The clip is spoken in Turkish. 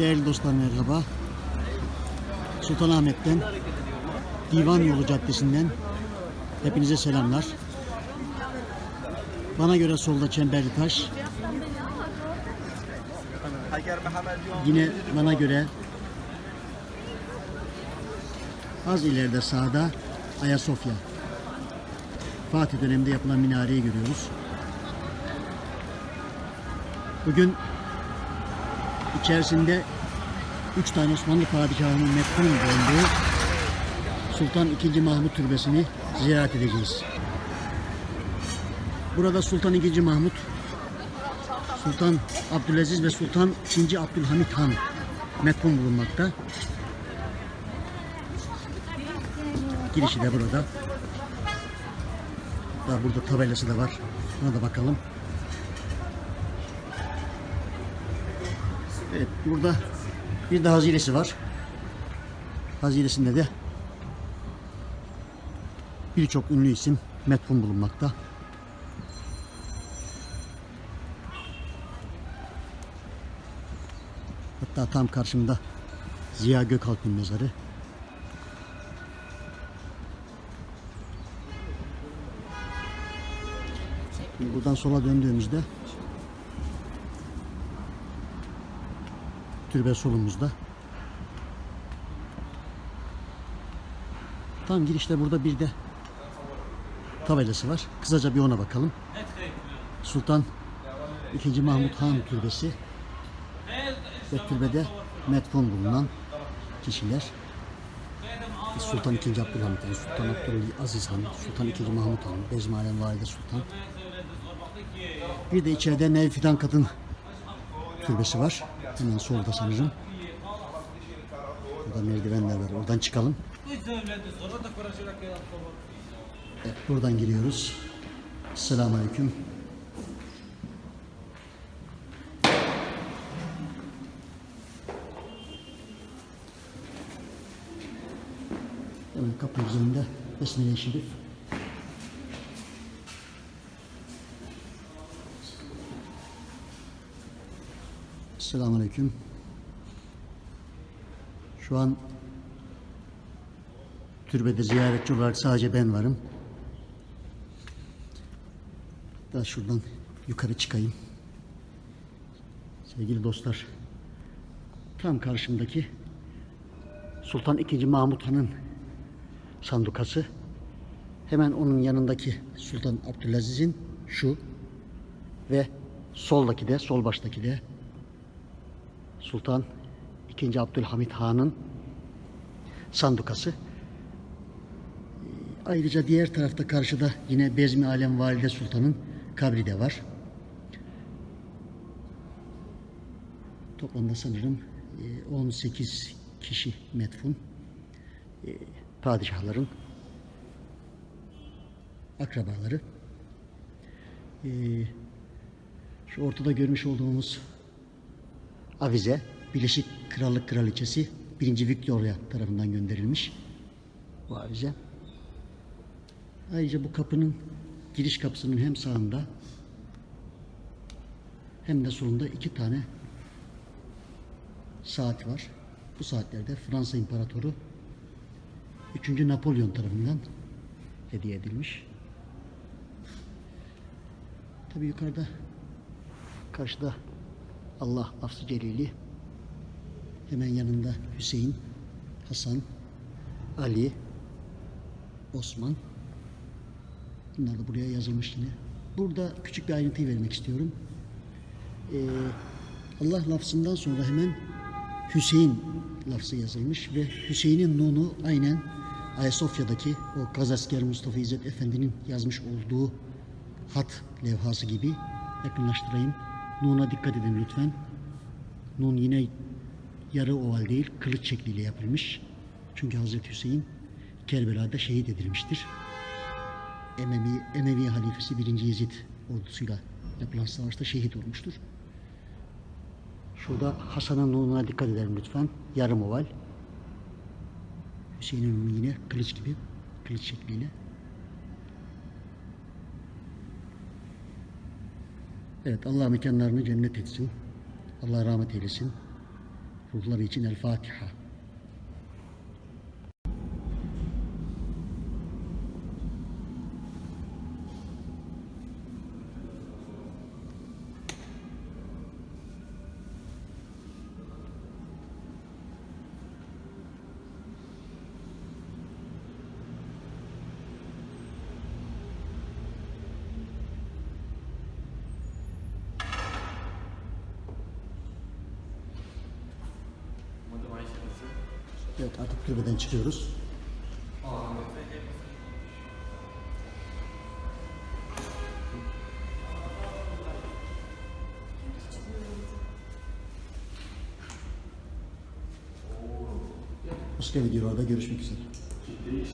Değerli dostlar merhaba. Sultanahmet'ten Divan Yolu Caddesi'nden hepinize selamlar. Bana göre solda Çemberli Taş. Yine bana göre az ileride sağda Ayasofya. Fatih döneminde yapılan minareyi görüyoruz. Bugün içerisinde üç tane Osmanlı padişahının metfun olduğu Sultan II. Mahmut Türbesi'ni ziyaret edeceğiz. Burada Sultan II. Mahmut, Sultan Abdülaziz ve Sultan II. Abdülhamit Han metfun bulunmakta. Girişi de burada. Daha burada tabelası da var. Buna da bakalım. Evet burada bir de haziresi var. Haziresinde de birçok ünlü isim metfun bulunmakta. Hatta tam karşımda Ziya Gökalp'in mezarı. Buradan sola döndüğümüzde türbe solumuzda. Tam girişte burada bir de tabelası var. Kısaca bir ona bakalım. Sultan II. Mahmut Han Türbesi ve türbede metfun bulunan kişiler Sultan II. Abdülhamit Han, Sultan Abdülaziz Han, Sultan II. Mahmut Han, Bezmalem Valide Sultan. Bir de içeride Nev Fidan Kadın türbesi var. Hemen solda sanırım. Burada merdivenler var. Oradan çıkalım. Evet, buradan giriyoruz. Selamun Aleyküm. Hemen kapı üzerinde Besmele-i Şerif. Selamun Aleyküm. Şu an türbede ziyaretçi olarak sadece ben varım. Daha şuradan yukarı çıkayım. Sevgili dostlar, tam karşımdaki Sultan II. Mahmut Han'ın sandukası. Hemen onun yanındaki Sultan Abdülaziz'in şu ve soldaki de, sol baştaki de Sultan II. Abdülhamit Han'ın sandukası. Ayrıca diğer tarafta karşıda yine Bezmi Alem Valide Sultan'ın kabri de var. Toplamda sanırım e, 18 kişi metfun. E, Padişahların akrabaları. E, Şu ortada görmüş olduğumuz avize Birleşik Krallık Kraliçesi 1. Victoria tarafından gönderilmiş bu avize. Ayrıca bu kapının giriş kapısının hem sağında hem de solunda iki tane saat var. Bu saatlerde Fransa İmparatoru 3. Napolyon tarafından hediye edilmiş. Tabi yukarıda karşıda Allah lafzı celili hemen yanında Hüseyin, Hasan, Ali, Osman bunlar da buraya yazılmış yine. Burada küçük bir ayrıntıyı vermek istiyorum. Ee, Allah lafzından sonra hemen Hüseyin lafzı yazılmış ve Hüseyin'in nunu aynen Ayasofya'daki o Kazasker Mustafa İzzet Efendi'nin yazmış olduğu hat levhası gibi yakınlaştırayım. Nun'a dikkat edin lütfen. Nun yine yarı oval değil, kılıç şekliyle yapılmış. Çünkü Hazreti Hüseyin Kerbela'da şehit edilmiştir. Emevi, Emevi halifesi 1. Yezid ordusuyla yapılan savaşta şehit olmuştur. Şurada Hasan'ın nununa dikkat edelim lütfen. Yarım oval. Hüseyin'in yine kılıç gibi, kılıç şekliyle. Evet Allah mekanlarını cennet etsin. Allah rahmet eylesin. ruhları için El Fatiha. Evet artık türbeden çıkıyoruz. Başka videolarda görüşmek üzere.